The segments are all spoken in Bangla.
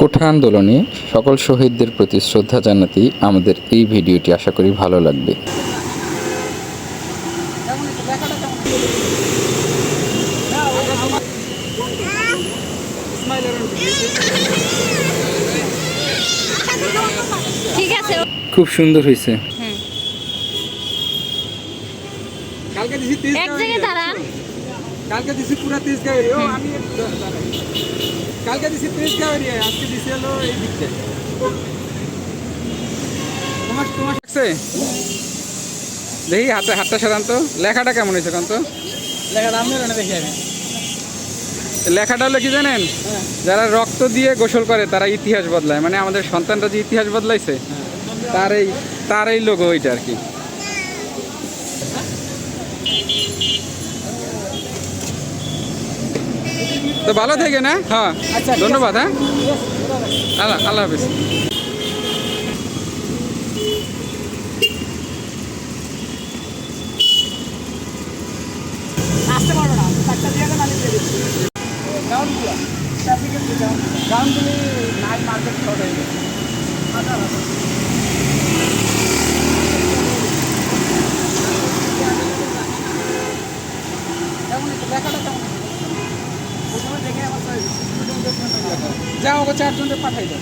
কোঠা আন্দোলনে সকল শহীদদের প্রতি শ্রদ্ধা জানাতেই আমাদের এই ভিডিওটি আশা করি ভালো লাগবে। ঠিক আছে। খুব সুন্দর হয়েছে। কালকে দিছি তেজ এক জায়গায় দাঁড়ান কালকে দিছি পুরা তেজ ও আমি দাঁড়াই। কালকে দিছি তেজ গাড়ি আজকে দিছি হলো এই দিকটা তোমার তোমার দেখি হাতে হাতটা সাধারণত লেখাটা কেমন হয়েছে কান্ত? লেখাটা আমি দেখি আমি। লেখাটা হলো কি জানেন? যারা রক্ত দিয়ে গোসল করে তারা ইতিহাস বদলায়। মানে আমাদের সন্তানরা যে ইতিহাস বদলাইছে তার এই তার এই লোগো ওইটা আর কি। তো ভালো থেকে না হ্যাঁ। আচ্ছা, ধন্যবাদ হ্যাঁ। আল্লাহ আল্লাহ হাফিজ। গ্রাউন্ডগুলো নাইট মার্কেট শর্ট হয়ে গেছে আচ্ছা আচ্ছা কেমন হয়েছে? লেখাটা কেমন হয়েছে? যাও ওকে চারজনকে পাঠাই দাও।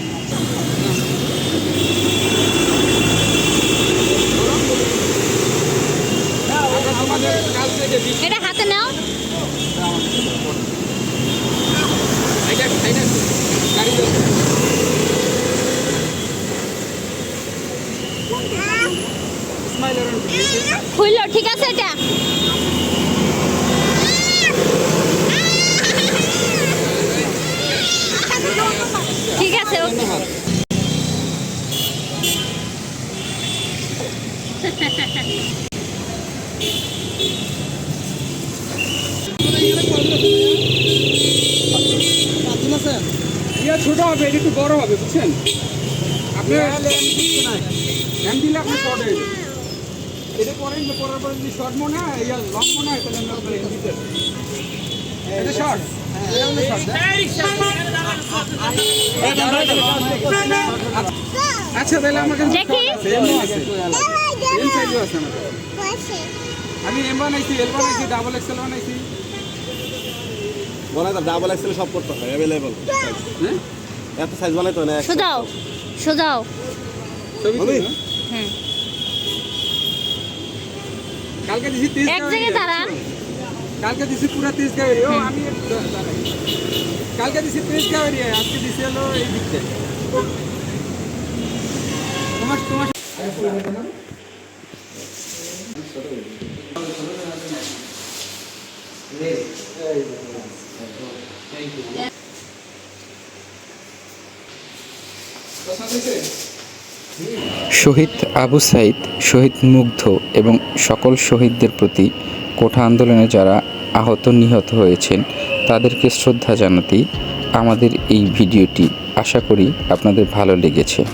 এটা হাতে নাও। গাড়ি খুললো ঠিক আছে এটা ঠিক আছে ওকে ইয়া ছোট হবে এটা একটু বড় হবে বুঝছেন? আপনি এম দিলে আপনি শর্ট হয়ে যাবে এটা করেন যে করার পরে যদি শর্ট মনে হয় ইয়া লং মনে হয় তাহলে আমরা ওখানে দিতে এটা শর্ট আচ্ছা তাহলে আমার কাছে। আমি এম বানাইছি এল বানাইছি ডাবল এক্সেল বানাইছি। বলে তো ডাবল এক্সেল সব করতে হয় অ্যাভেলেবল হ্যাঁ? এত সাইজ বানাই তো না সোজাও সোজাও। ছবি হ্যাঁ? কালকে দিছি তেজ এক জায়গায় দাঁড়ান। কালকে দিছি পুরা তেজ গাড়ি ও আমি কালকে দিছি তেজ গাড়ি আজকে দিছি হলো এই দিকটা। তোমার তোমার শহীদ আবু সাইদ, শহীদ মুগ্ধ এবং সকল শহীদদের প্রতি কোঠা আন্দোলনে যারা আহত নিহত হয়েছেন, তাদেরকে শ্রদ্ধা জানাতেই আমাদের এই ভিডিওটি। আশা করি আপনাদের ভালো লেগেছে।